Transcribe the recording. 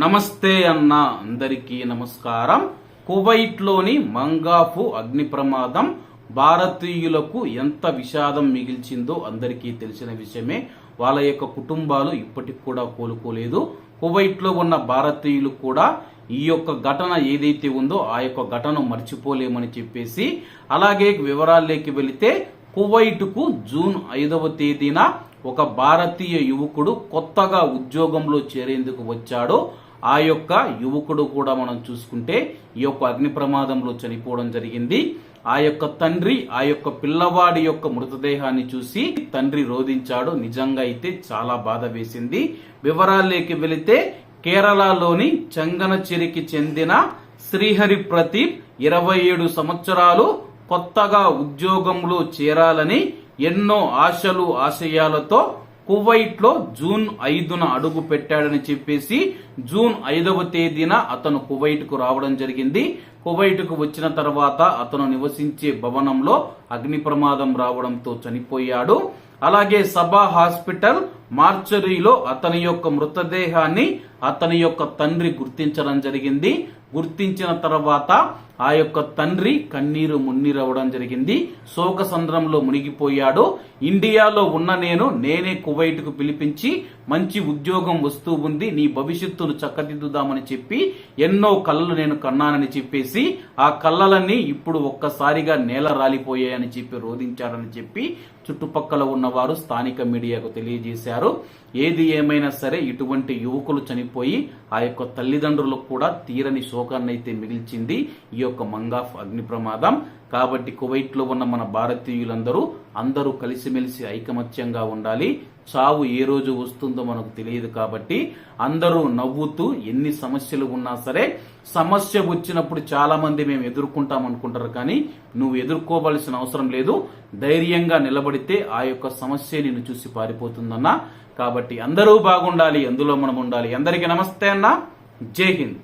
నమస్తే అన్న అందరికీ నమస్కారం. కువైట్లోని మంగాఫు అగ్ని ప్రమాదం భారతీయులకు ఎంత విషాదం మిగిల్చిందో అందరికీ తెలిసిన విషయమే. వాళ్ళ యొక్క కుటుంబాలు ఇప్పటికి కూడా కోలుకోలేదు. కువైట్లో ఉన్న భారతీయులు కూడా ఈ యొక్క ఘటన ఏదైతే ఉందో ఆ యొక్క ఘటన మర్చిపోలేమని చెప్పేసి అలాగే వివరాల్లోకి వెళితే కువైట్కు జూన్ ఐదవ తేదీన ఒక భారతీయ యువకుడు కొత్తగా ఉద్యోగంలో చేరేందుకు వచ్చాడో ఆ యొక్క యువకుడు కూడా మనం చూసుకుంటే ఈ యొక్క అగ్ని ప్రమాదంలో చనిపోవడం జరిగింది. ఆ యొక్క తండ్రి ఆ యొక్క పిల్లవాడి యొక్క మృతదేహాన్ని చూసి తండ్రి రోధించాడు. నిజంగా అయితే చాలా బాధ వేసింది. వివరాల్లోకి వెళితే కేరళలోని చంగనచిరికి చెందిన శ్రీహరి ప్రదీప్ ఇరవై ఏడు సంవత్సరాలు కొత్తగా ఉద్యోగంలో చేరాలని ఎన్నో ఆశలు ఆశయాలతో కువైట్లో జూన్ ఐదున అడుగు పెట్టాడని చెప్పేసి జూన్ ఐదవ తేదీన అతను కువైట్కు రావడం జరిగింది. కువైట్కు వచ్చిన తర్వాత అతను నివసించే భవనంలో అగ్ని ప్రమాదం రావడంతో చనిపోయాడు. అలాగే సభా హాస్పిటల్ మార్చరీలో అతని యొక్క మృతదేహాన్ని అతని యొక్క తండ్రి గుర్తించడం జరిగింది. గుర్తించిన తర్వాత ఆ యొక్క తండ్రి కన్నీరు మున్నీరవడం జరిగింది. శోక సంద్రంలో మునిగిపోయాడు. ఇండియాలో ఉన్న నేను నేనే కువైట్కు పిలిపించి మంచి ఉద్యోగం వస్తూ ఉంది. నీ భవిష్యత్తు భవిష్యత్తును చక్కదిద్దుదామని చెప్పి ఎన్నో కళ్ళలు నేను కన్నానని చెప్పేసి ఆ కళ్ళలన్నీ ఇప్పుడు ఒక్కసారిగా నేల రాలిపోయాయని చెప్పి రోధించారని చెప్పి చుట్టుపక్కల ఉన్నవారు స్థానిక మీడియాకు తెలియజేశారు. ఏది ఏమైనా సరే ఇటువంటి యువకులు చనిపోయి ఆ యొక్క తల్లిదండ్రులకు కూడా తీరని శోకాన్నైతే మిగిల్చింది. ఈ యొక్క మంగాఫ్ అగ్ని ప్రమాదం కాబట్టి కువైట్లో ఉన్న మన భారతీయులందరూ అందరూ కలిసిమెలిసి ఐకమత్యంగా ఉండాలి. చావు ఏ రోజు వస్తుందో మనకు తెలియదు కాబట్టి అందరూ నవ్వుతూ ఎన్ని సమస్యలు ఉన్నా సరే సమస్య వచ్చినప్పుడు చాలా మంది మేము ఎదుర్కొంటాం అనుకుంటారు కానీ నువ్వు ఎదుర్కోవలసిన అవసరం లేదు. ధైర్యంగా నిలబడితే ఆ యొక్క సమస్య నిన్ను చూసి పారిపోతుందన్నా. కాబట్టి అందరూ బాగుండాలి అందులో మనం ఉండాలి. అందరికీ నమస్తే అన్న. జై హింద్.